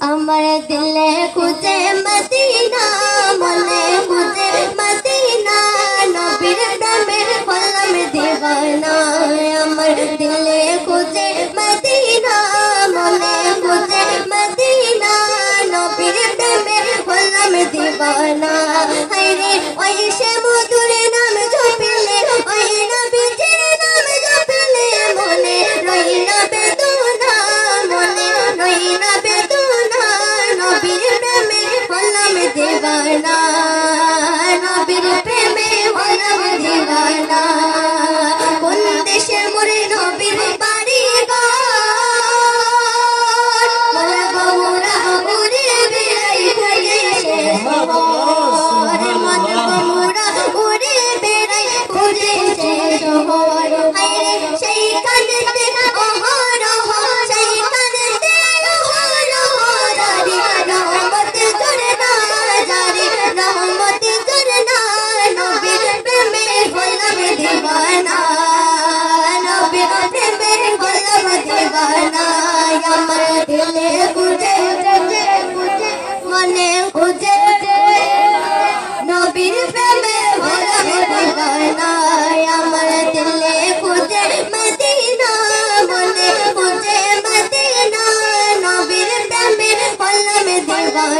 আমার দিলে খুঁজে মদিনা, মনে খুঁজে মদিনা, নবীর প্রেমে হলাম দিবানা। আমার দিলে খুঁজে মদিনা, মনে খুঁজে মদিনা, নবীর প্রেমে হলাম দিবানা। হায়রে, ওই সে নবীর প্রেমে হলাম দিবানা নবীর প্রেমে হলাম দিবানা কোন দেশের মরে নবীর হলাম দিবানা আমার দিলে খুঁজে খুঁজে খুঁজে মনে খুঁজে নবীর প্রেমে হলাম দিবানা আমার দিলে খুঁজে মদিনা মনে খুঁজে মদিনা নবীর প্রেমে হলাম দিবানা ইশকের